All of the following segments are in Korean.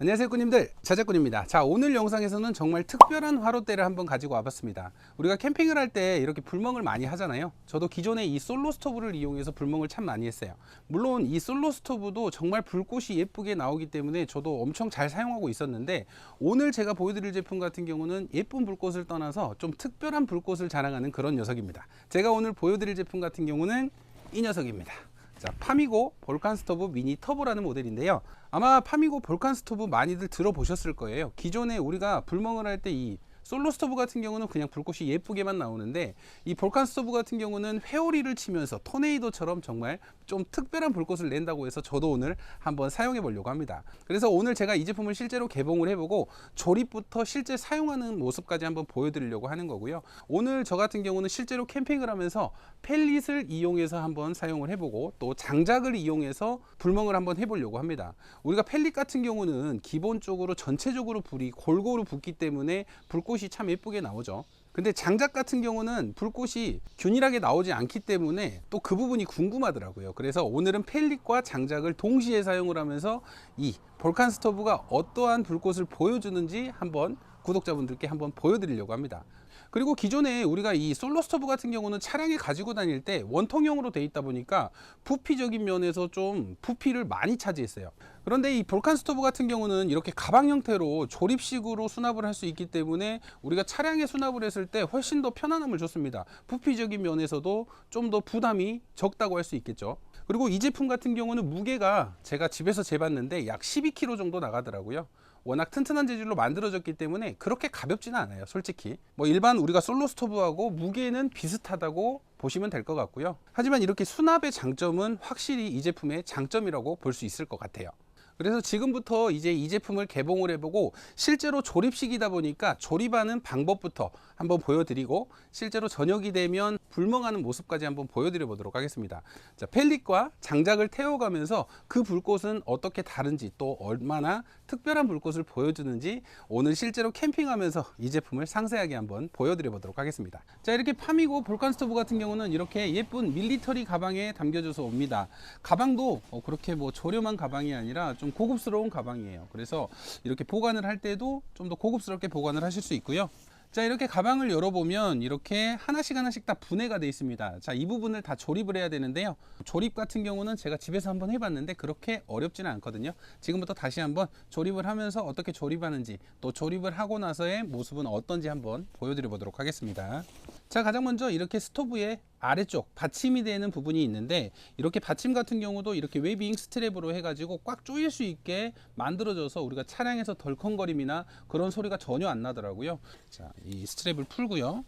안녕하세요 꾸님들. 자작꾼입니다. 자 오늘 영상에서는 정말 특별한 화롯대를 한번 가지고 와봤습니다. 우리가 캠핑을 할 때 이렇게 불멍을 많이 하잖아요. 저도 기존에 이 솔로 스토브를 이용해서 불멍을 참 많이 했어요. 물론 이 솔로 스토브도 정말 불꽃이 예쁘게 나오기 때문에 저도 엄청 잘 사용하고 있었는데 오늘 제가 보여드릴 제품 같은 경우는 예쁜 불꽃을 떠나서 좀 특별한 불꽃을 자랑하는 그런 녀석입니다. 제가 오늘 보여드릴 제품 같은 경우는 이 녀석입니다 자, 파미고 볼칸 스토브 미니 터보라는 모델인데요. 아마 파미고 볼칸 스토브 많이들 들어보셨을 거예요. 기존에 우리가 불멍을 할 때 이 솔로 스토브 같은 경우는 그냥 불꽃이 예쁘게만 나오는데 이 볼칸 스토브 같은 경우는 회오리를 치면서 토네이도처럼 정말 좀 특별한 불꽃을 낸다고 해서 저도 오늘 한번 사용해 보려고 합니다. 그래서 오늘 제가 이 제품을 실제로 개봉을 해보고 조립부터 실제 사용하는 모습까지 한번 보여드리려고 하는 거고요. 오늘 저 같은 경우는 실제로 캠핑을 하면서 펠릿을 이용해서 한번 사용을 해보고 또 장작을 이용해서 불멍을 한번 해보려고 합니다. 우리가 펠릿 같은 경우는 기본적으로 전체적으로 불이 골고루 붙기 때문에 불꽃이 참 예쁘게 나오죠. 근데 장작 같은 경우는 불꽃이 균일하게 나오지 않기 때문에 또 그 부분이 궁금하더라고요. 그래서 오늘은 펠릿과 장작을 동시에 사용을 하면서 이 볼칸 스토브가 어떠한 불꽃을 보여주는지 한번 구독자분들께 한번 보여드리려고 합니다. 그리고 기존에 우리가 이 솔로 스토브 같은 경우는 차량에 가지고 다닐 때 원통형으로 돼 있다 보니까 부피적인 면에서 좀 부피를 많이 차지했어요. 그런데 이 볼칸 스토브 같은 경우는 이렇게 가방 형태로 조립식으로 수납을 할 수 있기 때문에 우리가 차량에 수납을 했을 때 훨씬 더 편안함을 줬습니다. 부피적인 면에서도 좀 더 부담이 적다고 할 수 있겠죠. 그리고 이 제품 같은 경우는 무게가 제가 집에서 재봤는데 약 12kg 정도 나가더라고요. 워낙 튼튼한 재질로 만들어졌기 때문에 그렇게 가볍지는 않아요 솔직히. 뭐 일반 우리가 솔로 스토브하고 무게는 비슷하다고 보시면 될 것 같고요. 하지만 이렇게 수납의 장점은 확실히 이 제품의 장점이라고 볼 수 있을 것 같아요. 그래서 지금부터 이제 이 제품을 개봉을 해보고 실제로 조립식이다 보니까 조립하는 방법부터 한번 보여드리고 실제로 저녁이 되면 불멍하는 모습까지 한번 보여드려 보도록 하겠습니다. 자, 펠릿과 장작을 태워가면서 그 불꽃은 어떻게 다른지 또 얼마나 특별한 불꽃을 보여주는지 오늘 실제로 캠핑하면서 이 제품을 상세하게 한번 보여드려 보도록 하겠습니다. 자, 이렇게 파미고 볼칸 스토브 같은 경우는 이렇게 예쁜 밀리터리 가방에 담겨져서 옵니다. 가방도 어, 그렇게 뭐 저렴한 가방이 아니라 좀 고급스러운 가방이에요. 그래서 이렇게 보관을 할 때도 좀 더 고급스럽게 보관을 하실 수 있고요. 자 이렇게 가방을 열어보면 이렇게 하나씩 하나씩 다 분해가 되어 있습니다. 자 이 부분을 다 조립을 해야 되는데요. 조립 같은 경우는 제가 집에서 한번 해봤는데 그렇게 어렵지는 않거든요. 지금부터 다시 한번 조립을 하면서 어떻게 조립하는지 또 조립을 하고 나서의 모습은 어떤지 한번 보여드려 보도록 하겠습니다 자 가장 먼저 이렇게 스토브의 아래쪽 받침이 되는 부분이 있는데 이렇게 받침 같은 경우도 이렇게 웨빙 스트랩으로 해가지고 꽉 조일 수 있게 만들어져서 우리가 차량에서 덜컹거림이나 그런 소리가 전혀 안 나더라고요. 자 이 스트랩을 풀고요.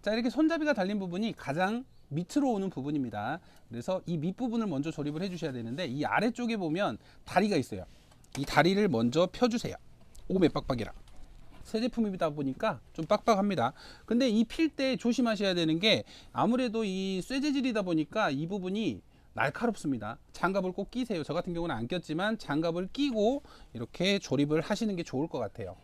자 이렇게 손잡이가 달린 부분이 가장 밑으로 오는 부분입니다. 그래서 이 밑부분을 먼저 조립을 해 주셔야 되는데 이 아래쪽에 보면 다리가 있어요. 이 다리를 먼저 펴주세요. 오메 빡빡이라 새 제품이다 보니까 좀 빡빡합니다. 근데 이 필 때 조심하셔야 되는 게 아무래도 이 쇠재질이다 보니까 이 부분이 날카롭습니다. 장갑을 꼭 끼세요. 저 같은 경우는 안 꼈지만 장갑을 끼고 이렇게 조립을 하시는 게 좋을 것 같아요.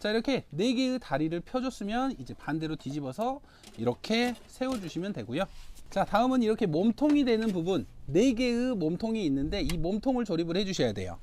자 이렇게 네 개의 다리를 펴줬으면 이제 반대로 뒤집어서 이렇게 세워주시면 되고요. 자 다음은 이렇게 몸통이 되는 부분 네 개의 몸통이 있는데 이 몸통을 조립을 해주셔야 돼요.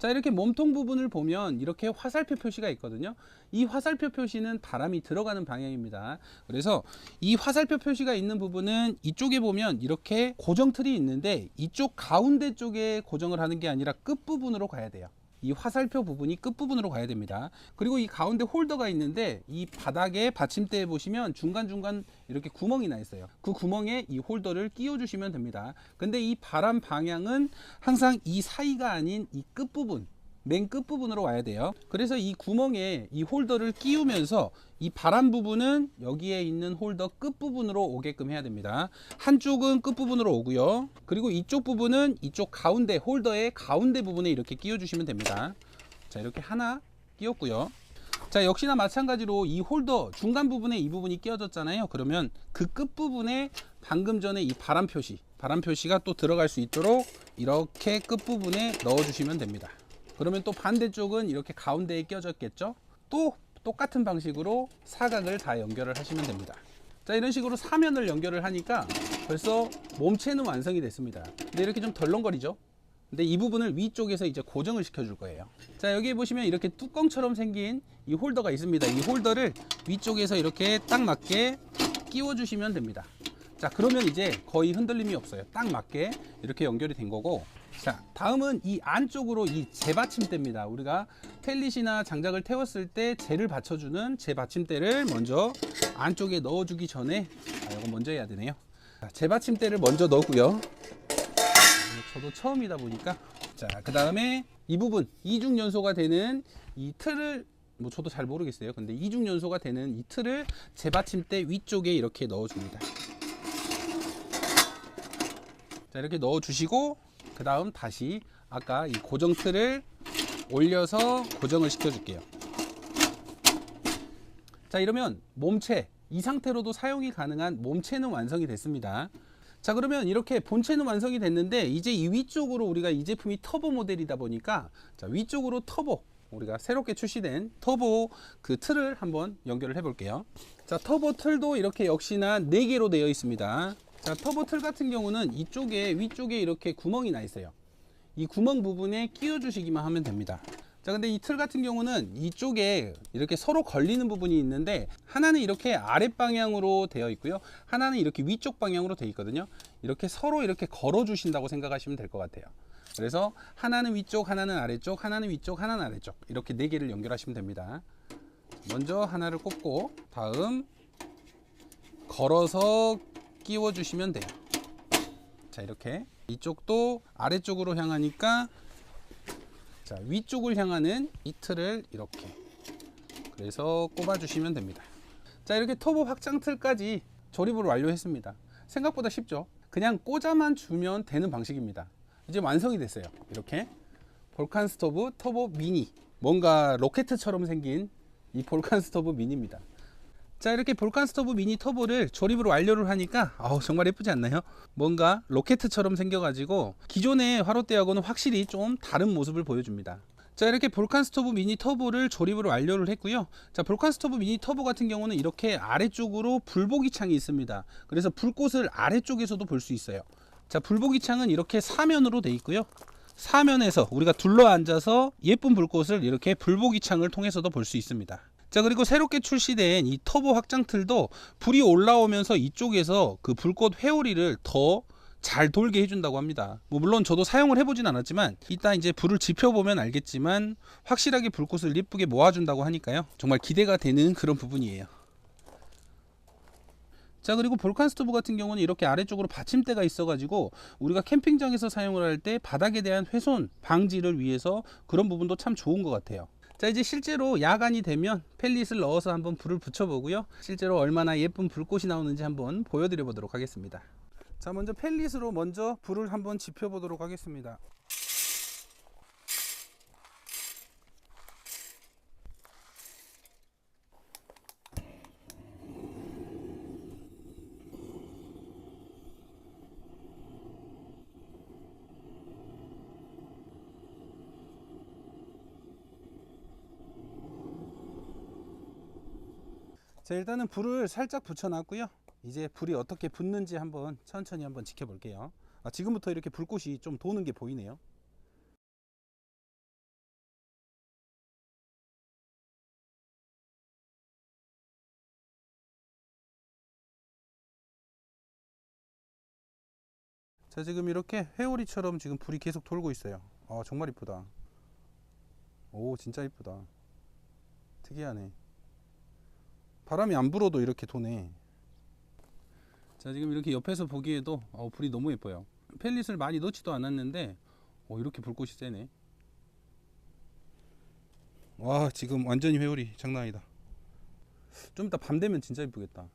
자 이렇게 몸통 부분을 보면 이렇게 화살표 표시가 있거든요. 이 화살표 표시는 바람이 들어가는 방향입니다. 그래서 이 화살표 표시가 있는 부분은 이쪽에 보면 이렇게 고정 틀이 있는데 이쪽 가운데 쪽에 고정을 하는 게 아니라 끝부분으로 가야 돼요 이 화살표 부분이 끝부분으로 가야 됩니다. 그리고 이 가운데 홀더가 있는데 이 바닥에 받침대에 보시면 중간중간 이렇게 구멍이 나 있어요. 그 구멍에 이 홀더를 끼워 주시면 됩니다. 근데 이 바람 방향은 항상 이 사이가 아닌 이 끝부분 맨 끝부분으로 와야 돼요. 그래서 이 구멍에 이 홀더를 끼우면서 이 바람 부분은 여기에 있는 홀더 끝부분으로 오게끔 해야 됩니다. 한쪽은 끝부분으로 오고요. 그리고 이쪽 부분은 이쪽 가운데 홀더의 가운데 부분에 이렇게 끼워 주시면 됩니다. 자, 이렇게 하나 끼웠고요. 자, 역시나 마찬가지로 이 홀더 중간 부분에 이 부분이 끼워졌잖아요. 그러면 그 끝부분에 방금 전에 이 바람 표시, 바람 표시가 또 들어갈 수 있도록 이렇게 끝부분에 넣어 주시면 됩니다. 그러면 또 반대쪽은 이렇게 가운데에 껴졌겠죠? 또 똑같은 방식으로 사각을 다 연결을 하시면 됩니다. 자 이런 식으로 사면을 연결을 하니까 벌써 몸체는 완성이 됐습니다. 근데 이렇게 좀 덜렁거리죠? 근데 이 부분을 위쪽에서 이제 고정을 시켜 줄 거예요. 자 여기 보시면 이렇게 뚜껑처럼 생긴 이 홀더가 있습니다. 이 홀더를 위쪽에서 이렇게 딱 맞게 끼워 주시면 됩니다. 자 그러면 이제 거의 흔들림이 없어요. 딱 맞게 이렇게 연결이 된 거고 자 다음은 이 안쪽으로 이 재받침대입니다. 우리가 펠릿이나 장작을 태웠을 때 재를 받쳐주는 재받침대를 먼저 안쪽에 넣어주기 전에 아 이거 먼저 해야 되네요. 자, 재받침대를 먼저 넣고요. 저도 처음이다 보니까 자그 다음에 이 부분 이중 연소가 되는 이 틀을 뭐 저도 잘 모르겠어요 근데 이중 연소가 되는 이 틀을 재받침대 위쪽에 이렇게 넣어줍니다 자 이렇게 넣어주시고 그 다음 다시 아까 이 고정 틀을 올려서 고정을 시켜줄게요. 자 이러면 몸체 이 상태로도 사용이 가능한 몸체는 완성이 됐습니다. 자 그러면 이렇게 본체는 완성이 됐는데 이제 이 위쪽으로 우리가 이 제품이 터보 모델이다 보니까 자 위쪽으로 터보 우리가 새롭게 출시된 터보 그 틀을 한번 연결을 해 볼게요. 자 터보 틀도 이렇게 역시나 4개로 되어 있습니다 자 터보 틀 같은 경우는 이쪽에 위쪽에 이렇게 구멍이 나 있어요. 이 구멍 부분에 끼워 주시기만 하면 됩니다. 자 근데 이 틀 같은 경우는 이쪽에 이렇게 서로 걸리는 부분이 있는데 하나는 이렇게 아랫 방향으로 되어 있고요. 하나는 이렇게 위쪽 방향으로 되어 있거든요. 이렇게 서로 이렇게 걸어 주신다고 생각하시면 될 것 같아요. 그래서 하나는 위쪽 하나는 아래쪽 하나는 위쪽 하나는 아래쪽 이렇게 네 개를 연결하시면 됩니다. 먼저 하나를 꼽고 다음 걸어서 끼워 주시면 돼요. 자 이렇게. 이쪽도 아래쪽으로 향하니까 자 위쪽을 향하는 이 틀을 이렇게. 그래서 꼽아 주시면 됩니다. 자 이렇게 터보 확장 틀까지 조립을 완료했습니다. 생각보다 쉽죠? 그냥 꽂아만 주면 되는 방식입니다. 이제 완성이 됐어요. 이렇게. 볼칸 스토브 터보 미니. 뭔가 로켓처럼 생긴 이 볼칸 스토브 미니입니다 자 이렇게 볼칸 스토브 미니 터보를 조립을 완료를 하니까 아우 정말 예쁘지 않나요? 뭔가 로켓처럼 생겨가지고 기존의 화롯대하고는 확실히 좀 다른 모습을 보여줍니다. 자 이렇게 볼칸 스토브 미니 터보를 조립을 완료를 했고요. 자 볼칸 스토브 미니 터보 같은 경우는 이렇게 아래쪽으로 불보기 창이 있습니다. 그래서 불꽃을 아래쪽에서도 볼 수 있어요. 자 불보기 창은 이렇게 사면으로 돼 있고요. 사면에서 우리가 둘러 앉아서 예쁜 불꽃을 이렇게 불보기 창을 통해서도 볼 수 있습니다. 자 그리고 새롭게 출시된 이 터보 확장 틀도 불이 올라오면서 이쪽에서 그 불꽃 회오리를 더 잘 돌게 해준다고 합니다. 뭐 물론 저도 사용을 해보진 않았지만 이따 이제 불을 지펴보면 알겠지만 확실하게 불꽃을 예쁘게 모아준다고 하니까요. 정말 기대가 되는 그런 부분이에요. 자 그리고 볼칸 스토브 같은 경우는 이렇게 아래쪽으로 받침대가 있어가지고 우리가 캠핑장에서 사용을 할 때 바닥에 대한 훼손 방지를 위해서 그런 부분도 참 좋은 것 같아요. 자 이제 실제로 야간이 되면 펠릿을 넣어서 한번 불을 붙여보고요. 실제로 얼마나 예쁜 불꽃이 나오는지 한번 보여드려 보도록 하겠습니다. 자 먼저 펠릿으로 먼저 불을 한번 지펴 보도록 하겠습니다. 자 일단은 불을 살짝 붙여놨고요. 이제 불이 어떻게 붙는지 한번 천천히 한번 지켜볼게요. 아, 지금부터 이렇게 불꽃이 좀 도는 게 보이네요. 자 지금 이렇게 회오리처럼 지금 불이 계속 돌고 있어요. 아 정말 이쁘다. 오 진짜 이쁘다. 특이하네. 바람이 안 불어도 이렇게 도네. 자 지금 이렇게 옆에서 보기에도 어, 불이 너무 예뻐요. 펠릿을 많이 넣지도 않았는데 어, 이렇게 불꽃이 세네. 와 지금 완전히 회오리 장난 아니다. 좀 이따 밤 되면 진짜 이쁘겠다.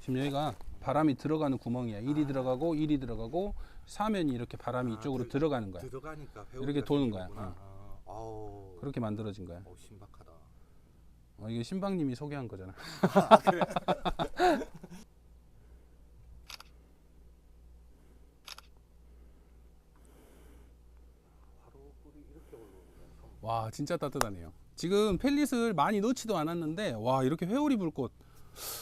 지금 여기가 바람이 들어가는 구멍이야. 1이 들어가고 1이 들어가고 사면이 이렇게 바람이 아, 이쪽으로 그- 들어가는 거야. 들어가니까 이렇게 도는 거야. 어. 아, 그렇게 만들어진 거야. 어, 신박하다. 어, 이게 신방님이 소개한 거잖아. 올라오니까 와 진짜 따뜻하네요. 지금 펠릿을 많이 넣지도 않았는데 와 이렇게 회오리 불꽃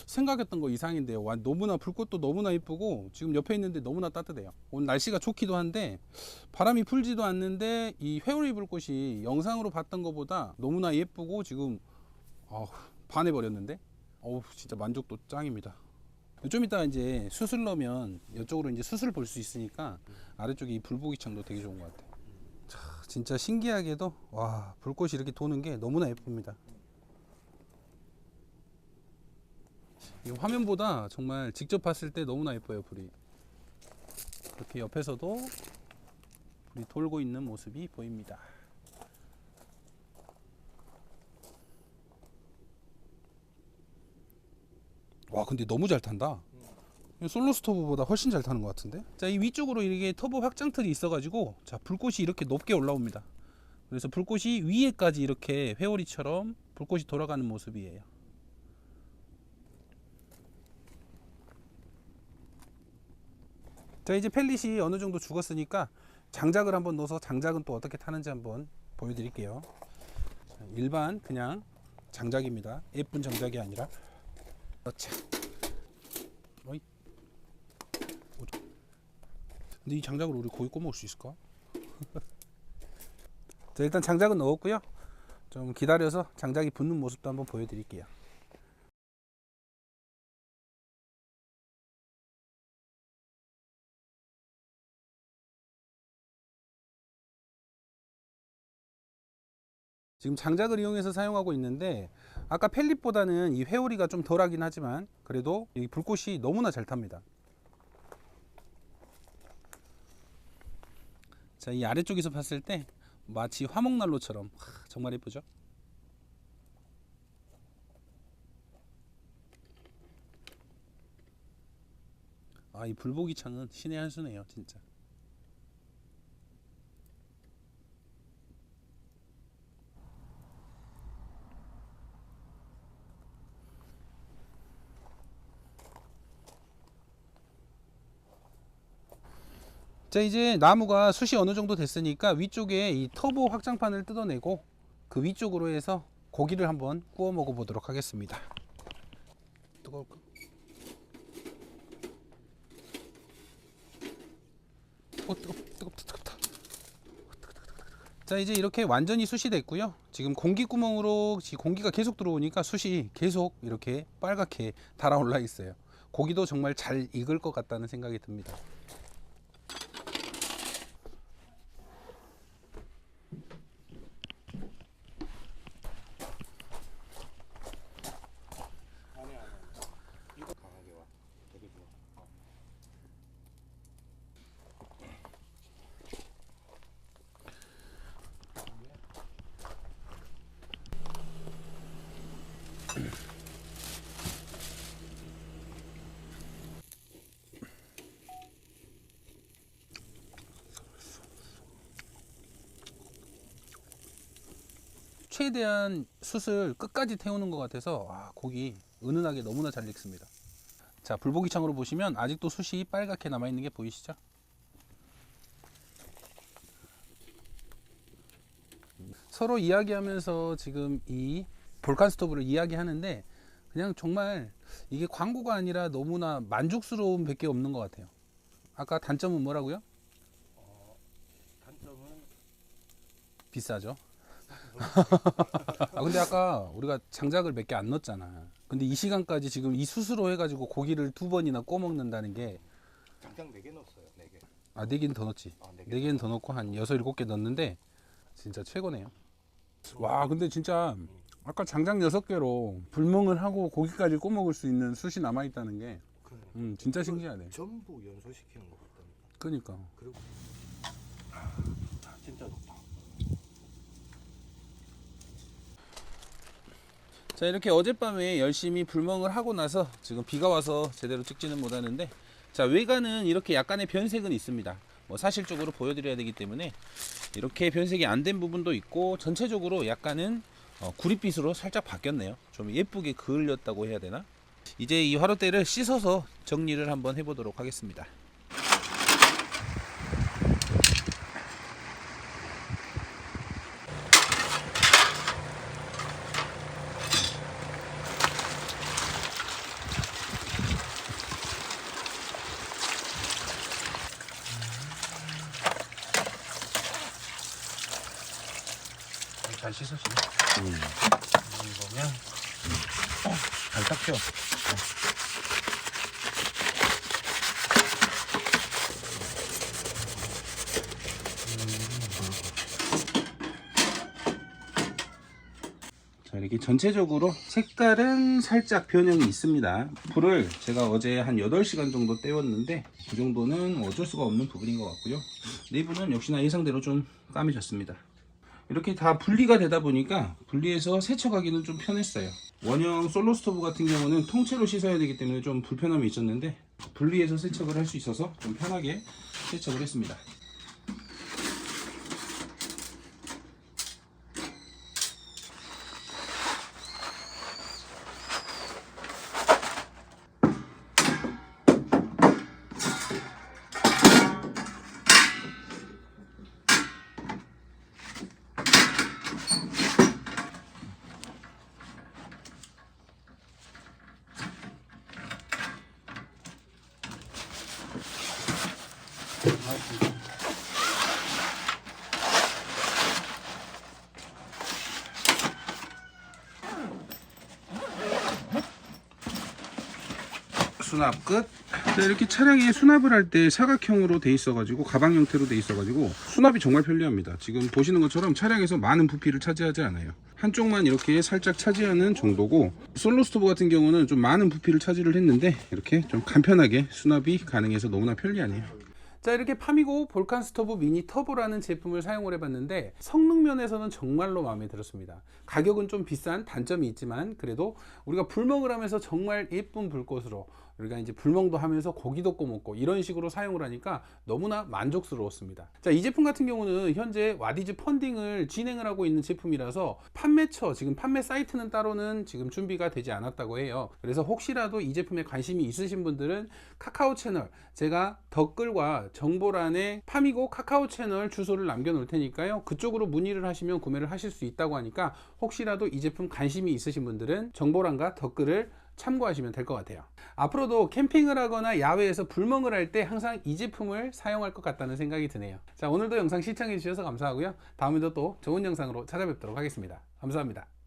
생각했던 거 이상인데요. 와, 너무나 불꽃도 너무나 이쁘고 지금 옆에 있는데 너무나 따뜻해요. 오늘 날씨가 좋기도 한데 바람이 불지도 않는데 이 회오리 불꽃이 영상으로 봤던 것보다 너무나 예쁘고 지금 어, 반해버렸는데 어우 진짜 만족도 짱입니다. 좀 이따 이제 수술 넣으면 이쪽으로 이제 수술 볼 수 있으니까 아래쪽에 이 불보기 창도 되게 좋은 것 같아요. 자, 진짜 신기하게도 와 불꽃이 이렇게 도는 게 너무나 예쁩니다. 이 화면보다 정말 직접 봤을 때 너무나 예뻐요 불이. 이렇게 옆에서도 불이 돌고 있는 모습이 보입니다. 와 근데 너무 잘 탄다. 솔로 스토브보다 훨씬 잘 타는 것 같은데. 자 이 위쪽으로 이렇게 터보 확장 틀이 있어가지고 자 불꽃이 이렇게 높게 올라옵니다. 그래서 불꽃이 위에까지 이렇게 회오리처럼 불꽃이 돌아가는 모습이에요. 자 이제 펠릿이 어느 정도 죽었으니까 장작을 한번 넣어서 장작은 또 어떻게 타는지 한번 보여드릴게요. 자, 일반 그냥 장작입니다. 예쁜 장작이 아니라. 넣자. 어이. 오, 저- 근데 이 장작을 우리 고기 꺼먹을 수 있을까? 자 일단 장작은 넣었고요. 좀 기다려서 장작이 붙는 모습도 한번 보여드릴게요. 지금 장작을 이용해서 사용하고 있는데 아까 펠릿보다는 이 회오리가 좀 덜하긴 하지만 그래도 이 불꽃이 너무나 잘 탑니다. 자, 이 아래쪽에서 봤을 때 마치 화목난로처럼 하, 정말 예쁘죠? 아, 이 불보기 창은 신의 한 수네요, 진짜. 자 이제 나무가 숱이 어느 정도 됐으니까 위쪽에 이 터보 확장판을 뜯어내고 그 위쪽으로 해서 고기를 한번 구워 먹어 보도록 하겠습니다. 뜨거울까? 어 뜨겁 뜨겁다 뜨겁다. 자 이제 이렇게 완전히 숱이 됐고요. 지금 공기 구멍으로 지- 공기가 계속 들어오니까 숯이 계속 이렇게 빨갛게 달아올라 있어요. 고기도 정말 잘 익을 것 같다는 생각이 듭니다. 아니 아니. 이거 강하게 와. 되게 좋아. 어. 최대한 숯을 끝까지 태우는 것 같아서 아, 고기 은은하게 너무나 잘 익습니다. 자 불보기 창으로 보시면 아직도 숯이 빨갛게 남아 있는 게 보이시죠? 서로 이야기하면서 지금 이 볼칸 스토브를 이야기하는데 그냥 정말 이게 광고가 아니라 너무나 만족스러운 밖에 없는 것 같아요. 아까 단점은 뭐라고요? 단점은 비싸죠. 아 근데 아까 우리가 장작을 몇 개 안 넣었잖아. 근데 이 시간까지 지금 이 수수로 해가지고 고기를 두 번이나 구워 먹는다는 게 장장 4개 넣었어요. 4개. 아, 네 개는 더 넣었지. 아, 네 개. 네 개는 더 넣고 한 여섯 일곱 개 넣었는데 진짜 최고네요. 와, 근데 진짜 아까 장작 여섯 개로 불멍을 하고 고기까지 구워 먹을 수 있는 숯이 남아 있다는 게그 음, 진짜 신기하네. 전부 연소시키는 것 같다니까. 그러니까. 그리고 진짜 좋다. 자 이렇게 어젯밤에 열심히 불멍을 하고 나서 지금 비가 와서 제대로 찍지는 못하는데 자 외관은 이렇게 약간의 변색은 있습니다. 뭐 사실적으로 보여드려야 되기 때문에 이렇게 변색이 안 된 부분도 있고 전체적으로 약간은 어, 구릿빛으로 살짝 바뀌었네요. 좀 예쁘게 그을렸다고 해야 되나? 이제 이 화로대를 씻어서 정리를 한번 해보도록 하겠습니다 잘 씻으시네. 음. 이 보면 잘 닦여. 자 이렇게 전체적으로 색깔은 살짝 변형이 있습니다 불을 제가 어제 한 8시간 정도 때웠는데 그 정도는 어쩔 수가 없는 부분인 것 같고요 내부는 역시나 예상대로 좀 까매졌습니다 이렇게 다 분리가 되다 보니까 분리해서 세척하기는 좀 편했어요. 원형 솔로 스토브 같은 경우는 통째로 씻어야 되기 때문에 좀 불편함이 있었는데 분리해서 세척을 할 수 있어서 좀 편하게 세척을 했습니다 수납 끝. 자, 이렇게 차량에 수납을 할 때 사각형으로 돼 있어 가지고 가방 형태로 돼 있어 가지고 수납이 정말 편리합니다. 지금 보시는 것처럼 차량에서 많은 부피를 차지하지 않아요. 한쪽만 이렇게 살짝 차지하는 정도고 솔로 스토브 같은 경우는 좀 많은 부피를 차지를 했는데 이렇게 좀 간편하게 수납이 가능해서 너무나 편리하네요. 자 이렇게 파미고 볼칸 스토브 미니 터보라는 제품을 사용을 해봤는데 성능 면에서는 정말로 마음에 들었습니다 가격은 좀 비싼 단점이 있지만 그래도 우리가 불멍을 하면서 정말 예쁜 불꽃으로 우리가 이제 불멍도 하면서 고기도 구워먹고 이런 식으로 사용을 하니까 너무나 만족스러웠습니다. 자 이 제품 같은 경우는 현재 와디즈 펀딩을 진행을 하고 있는 제품이라서 판매처 지금 판매 사이트는 따로는 지금 준비가 되지 않았다고 해요. 그래서 혹시라도 이 제품에 관심이 있으신 분들은 카카오 채널 제가 댓글과 정보란에 파미고 카카오 채널 주소를 남겨 놓을 테니까요. 그쪽으로 문의를 하시면 구매를 하실 수 있다고 하니까 혹시라도 이 제품 관심이 있으신 분들은 정보란과 댓글을 참고하시면 될 것 같아요. 앞으로도 캠핑을 하거나 야외에서 불멍을 할 때 항상 이 제품을 사용할 것 같다는 생각이 드네요. 자 오늘도 영상 시청해 주셔서 감사하고요. 다음에도 또 좋은 영상으로 찾아뵙도록 하겠습니다. 감사합니다